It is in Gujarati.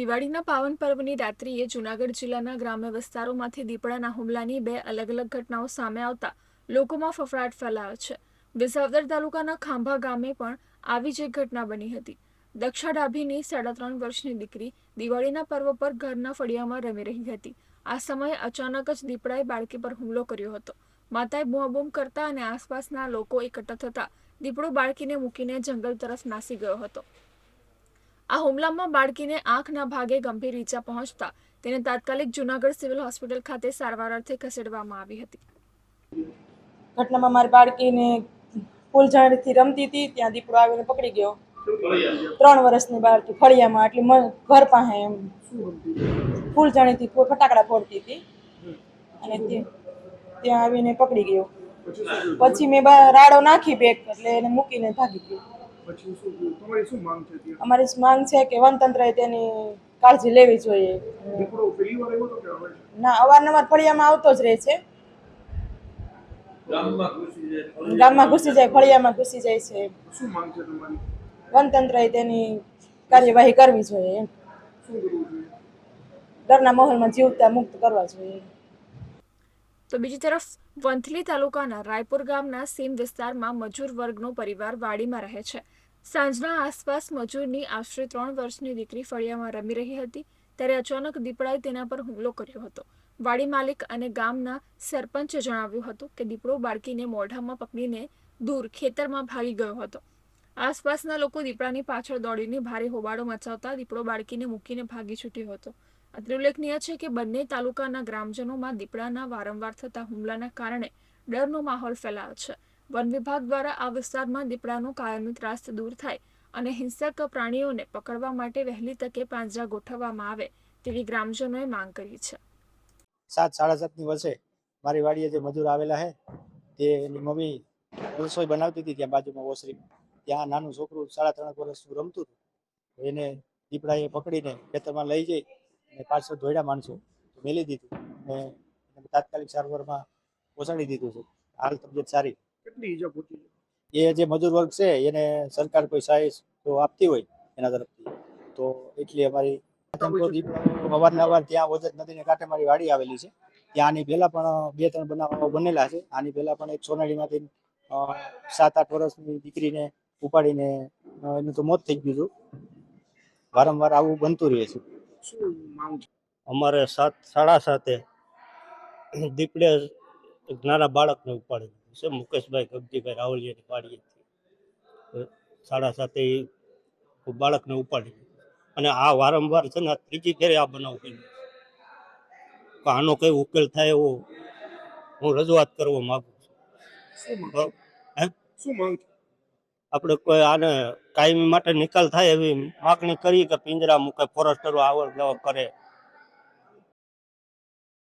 દિવાળીના પાવન પર્વની રાત્રિએ જૂનાગઢ જિલ્લાના ગ્રામ્ય વિસ્તારોમાંથી દીપડાના હુમલાની બે અલગ અલગ ઘટનાઓ સામે આવતા લોકોમાં ફફડાટ ફેલાયો છે. વિસાવદર તાલુકાના ખાંભા ગામે પણ આવી જ એક ઘટના બની હતી. દક્ષા ડાભીની સાડા ત્રણ વર્ષની દીકરી દિવાળીના પર્વ પર ઘરના ફળિયામાં રમી રહી હતી. આ સમયે અચાનક જ દીપડાએ બાળકી પર હુમલો કર્યો હતો. માતાએ બૂમાબૂમ કરતા અને આસપાસના લોકો એકઠા થતા દીપડો બાળકીને મૂકીને જંગલ તરફ નાસી ગયો હતો. આ હુમલામાં બાળકીને આંખના ભાગે ગંભીર ઈજા પહોંચતા તેને તાત્કાલિક જૂનાગઢ સિવિલ હોસ્પિટલ ખાતે સારવાર અર્થે ખસેડવામાં આવી હતી. ઘટનામાં મારી બાળકીને ફૂલઝાડથી રમતી હતી, ત્યાં દીપડો આવીને પકડી ગયો. ત્રણ વર્ષની બાળકી ફળિયામાં એટલી ઘર પાસે એમ ફૂલ જાણીથી ફટાકડા ફોડતી હતી. અને ત્યાં આવીને પકડી ગયો. પછી મેં રાડો નાખી બેગ એટલે એને મૂકીને ભાગી ગયો. પછી શું તમારી શું માંગ છે અમારી માંગ છે કે વનતંત્રએ તેની કાળજી લેવી જોઈએ? ના અવારનવાર ફળિયામાં આવતો જ રહે છે. ગામમાં ઘૂસી જાય ફળિયામાં ઘૂસી જાય છે. શું માંગ છે તમારી? વનતંત્રએ તેની કાર્યવાહી કરવી જોઈએ એમ. શું કરવું જોઈએ? ડરના માહોલમાં જીવતા મુક્ત કરવા જોઈએ. તો બીજી તરફ વંથલી તાલુકાના રાયપુર ગામના સીમ વિસ્તારમાં મજૂર વર્ગનો પરિવાર વાડીમાં રહે છે. સાંજના આસપાસ મજૂરની આશરે ત્રણ વર્ષની દીકરી ફળિયામાં રમી રહી હતી. ત્યારે અચાનક દીપડાએ તેના પર હુમલો કર્યો હતો. વાડી માલિક અને ગામના સરપંચે જણાવ્યું હતું કે દીપડો બાળકીને મોઢામાં પકડીને દૂર ખેતરમાં ભાગી ગયો હતો. આસપાસના લોકો દીપડાની પાછળ દોડીને ભારે હોબાળો મચાવતા દીપડો બાળકીને મૂકીને ભાગી છૂટ્યો હતો. અત્રે ઉલ્લેખનીય છે કે બંને તાલુકાના ગ્રામજનોમાં દીપડાના વારંવાર થતા હુમલાના કારણે ડરનો માહોલ ફેલાયો છે. વન વિભાગ દ્વારા આ વિસ્તારમાં દીપડાનો કાયમી ત્રાસ દૂર થાય અને હિંસક પ્રાણીઓને પકડવા માટે વહેલી તકે પાંજરા ગોઠવવામાં આવે તેવી ગ્રામજનોએ માંગ કરી છે. સાત સાડા સાતની વર્ષે મારી વાડીએ જે મજૂર આવેલા છે તે એની મમ્મી રસોઈ બનાવતી હતી ત્યાં બાજુમાં ઓસરી. ત્યાં નાનું છોકરું સાડા ત્રણ વર્ષનું રમતું હતું. એને દીપડાએ પકડીને ખેતરમાં લઈ જઈ અને પાછળ ધોયડા માણસો મેલી દીધું અને તાત્કાલિક સારવારમાં પહોંચાડી દીધું છે. હાલ તબિયત સારી. કેટલી ઈજા પહોંચી છે? એ જે મજૂર વર્ગ છે એને સરકાર કોઈ સહાય જો આપતી હોય એના તરફથી. તો એટલી અમારી અવારનવાર ત્યાં ઓજત નદીને કાંઠે મારી વાડી આવેલી છે. ત્યાં આની પહેલા પણ બે ત્રણ બનાવો બનેલા છે. આની પહેલા પણ એક સોનાડીમાંથી સાત આઠ વર્ષની દીકરીને ઉપાડીને એનું તો મોત થઈ ગયું હતું. વારંવાર આવું બનતું રહે છે. અમારે સાત સાડા સાતે દીપડે નાના બાળકને ઉપાડી દીધું છે મુકેશભાઈ ગગજીભાઈ રાવલિયાની વાડીએથી સાડા સાતે બાળકને ઉપાડી અને આ વારંવાર છે ને ત્રીજી ફેરે આ બનાવ બન્યો આનો કઈ ઉકેલ થાય એવો હું રજૂઆત કરવા માંગુ છું. શું માંગ બ- હે? શું માંગ છે આપણે કોઈ આને કાયમી માટે નિકાલ થાય એવી માગણી કરી કે પિંજરા મૂકે ફોરેસ્ટરો આવડ જવા કરે